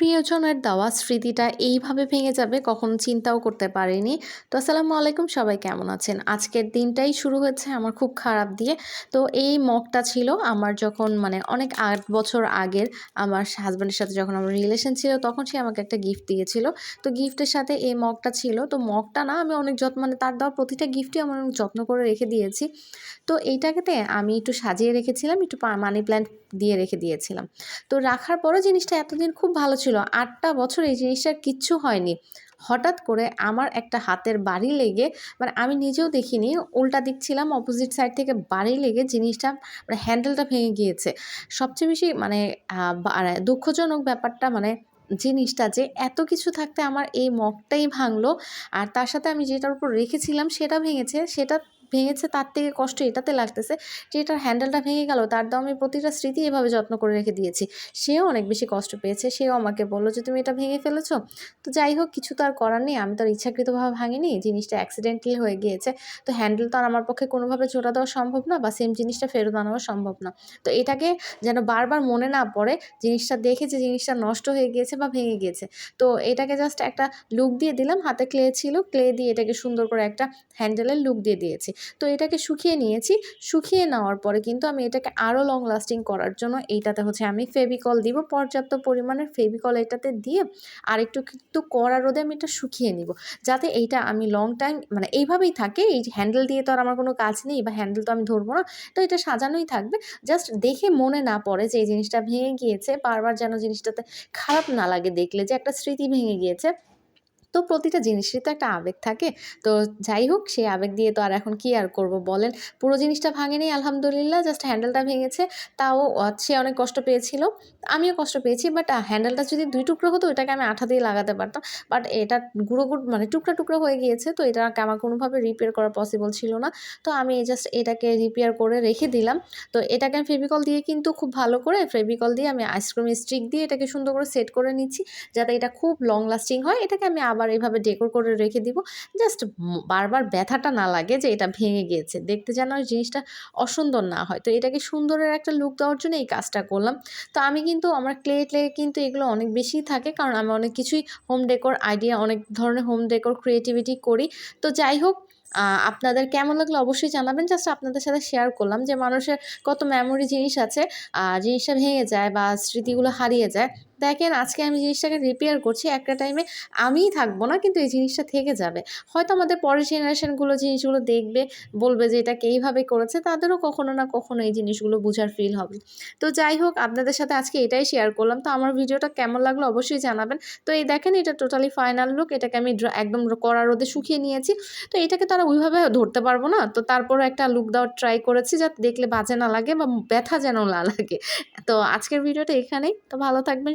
প্রিয়জনের দেওয়া স্মৃতিটা এইভাবে ভেঙে যাবে, কখনো চিন্তাও করতে পারিনি। তো আসসালামু আলাইকুম, সবাই কেমন আছেন? আজকের দিনটাই শুরু হয়েছে আমার খুব খারাপ দিয়ে। তো এই মগটা ছিল আমার যখন মানে অনেক আট বছর আগের আমার হাজব্যান্ডের সাথে যখন আমার রিলেশন ছিল, তখন সে আমাকে একটা গিফট দিয়েছিল। তো গিফটের সাথে এই মগটা ছিল। তো মগটা না, আমি অনেক যত্ন মানে তার দেওয়া প্রতিটা গিফটই আমার অনেক যত্ন করে রেখে দিয়েছি। তো এইটাকে আমি একটু সাজিয়ে রেখেছিলাম, একটু মানি প্ল্যান্ট দিয়ে রেখে দিয়েছিলাম। তো রাখার পরও জিনিসটা এতদিন খুব ভালো ছিল, আটটা বছর এই জিনিসটার কিচ্ছু হয়নি। হঠাৎ করে আমার একটা হাতের বাড়ি লেগে মানে আমি নিজেও দেখিনি, উল্টা দিক ছিলাম অপোজিট সাইড থেকে বাড়ি লেগে জিনিসটা মানে হ্যান্ডেলটা ভেঙে গিয়েছে। সবচেয়ে বেশি মানে দুঃখজনক ব্যাপারটা মানে জিনিসটা যে এত কিছু থাকতে আমার এই মগটাই ভাঙলো, আর তার সাথে আমি যেটার উপর রেখেছিলাম সেটা ভেঙেছে, সেটা ভেঙেছে তার থেকে কষ্ট এটাতে লাগতেছে যে এটার হ্যান্ডেলটা ভেঙে গেল, তার দাম আমি প্রতিটা স্মৃতি এভাবে যত্ন করে রেখে দিয়েছি। সেও অনেক বেশি কষ্ট পেয়েছে, সেও আমাকে বলল যে তুমি এটা ভেঙে ফেলেছো। তো যাই হোক, কিছু তো আর করার নেই, আমি তো আর ইচ্ছাকৃতভাবে ভাঙিনি, জিনিসটা অ্যাক্সিডেন্টালি হয়ে গিয়েছে। তো হ্যান্ডেল তো আর আমার পক্ষে কোনোভাবে জোড়া দেওয়া সম্ভব না বা সেম জিনিসটা ফেরত আনাও সম্ভব না। তো এটাকে যেন বারবার মনে না পড়ে, জিনিসটা দেখে যে জিনিসটা নষ্ট হয়ে গিয়েছে বা ভেঙে গিয়েছে। তো এটাকে জাস্ট একটা লুক দিয়ে দিলাম, হাতে ক্লে ছিল ক্লে দিয়ে এটাকে সুন্দর করে একটা হ্যান্ডেলের লুক দিয়ে দিয়েছি। তো এটাকে শুকিয়ে নিয়েছি। শুকিয়ে নেওয়ার পরে কিন্তু আমি এটাকে আরও লং লাস্টিং করার জন্য এইটাতে হচ্ছে আমি ফেভিকল দিব, পর্যাপ্ত পরিমাণের ফেভিকল এটাতে দিয়ে আর একটু একটু কড়া রোদে আমি এটা শুকিয়ে নিব। যাতে এইটা আমি লং টাইম মানে এইভাবেই থাকে, এই হ্যান্ডেল দিয়ে তো আর আমার কোনো কাজ নেই বা হ্যান্ডেল তো আমি ধরবো না, তো এটা সাজানোই থাকবে। জাস্ট দেখে মনে না পড়ে যে এই জিনিসটা ভেঙে গিয়েছে, বারবার যেন জিনিসটাতে খারাপ না লাগে দেখলে যে একটা স্মৃতি ভেঙে গিয়েছে। তো প্রতিটা জিনিসেরই তো একটা আবেগ থাকে। তো যাই হোক, সেই আবেগ দিয়ে তো আর এখন কি আর করব বলেন? পুরো জিনিসটা ভাঙেনি, আলহামদুলিল্লাহ জাস্ট হ্যান্ডেলটা ভেঙেছে। তাও সে অনেক কষ্ট পেয়েছিল। আমিও কষ্ট পেয়েছি বাট হ্যান্ডেলটা যদি দুই টুকরো হতো ওটাকে আমি আঠা দিয়ে লাগাতে পারতাম। বাট এটা গুঁড়ো গুঁড়ো মানে টুকরা টুকরো হয়ে গিয়েছে, তো এটাকে আমার কোনোভাবে রিপেয়ার করা পসিবল ছিল না। তো আমি জাস্ট এটাকে রিপেয়ার করে রেখে দিলাম। তো এটাকে আমি ফেভিকল দিয়ে কিন্তু খুব ভালো করে ফেভিকল দিয়ে আমি আইসক্রিম স্টিক দিয়ে এটাকে সুন্দর করে সেট করে নিচ্ছি, যাতে এটা খুব লং লাস্টিং হয়। এটাকে আমি আবার এভাবে ডেকোর করে রেখে দিব। জাস্ট বারবার ব্যথাটা না লাগে যে এটা ভেঙে গিয়েছে। দেখতে যেন জিনিসটা অসুন্দর না হয়। তো এটাকে সুন্দরের একটা লুক দেওয়ার জন্য এই কাজটা করলাম। তো আমি কিন্তু আমার ক্লে ক্লে কিন্তু এগুলো অনেক বেশি থাকে কারণ আমি অনেক কিছুই হোম ডেকোর আইডিয়া অনেক ধরনের হোম ডেকোর ক্রিয়েটিভিটি করি। তো যাই হোক আপনাদের কেমন লাগল অবশ্যই জানাবেন। জাস্ট আপনাদের সাথে শেয়ার করলাম যে মানুষের কত মেমোরি জিনিস আছে। জিনিসটা ভেঙে যায় বা স্মৃতিগুলো হারিয়ে যায়। দেখেন, আজকে আমি জিনিসটাকে রিপেয়ার করছি, একটা টাইমে আমিই থাকব না, কিন্তু এই জিনিসটা থেকে যাবে। হয়তো আমাদের পরের জেনারেশনগুলো জিনিসগুলো দেখবে, বলবে যে এটাকে এইভাবে করেছে, তাদেরও কখনো না কখনো এই জিনিসগুলো বোঝার ফিল হবে। তো যাই হোক, আপনাদের সাথে আজকে এটাই শেয়ার করলাম। তো আমার ভিডিওটা কেমন লাগল অবশ্যই জানাবেন। তো এই দেখেন, এটা টোটালি ফাইনাল লুক এটাকে আমি একদম কড়া রোদে শুকিয়ে নিয়েছি। তো এটাকে তারা ওইভাবে ধরতে পারব না। তো তারপরে একটা লুক দেওয়ার ট্রাই করেছি, যাতে দেখলে বাজে না লাগে বা ব্যথা যেন না লাগে। তো আজকের ভিডিওটা এখানেই। তো ভালো থাকবেন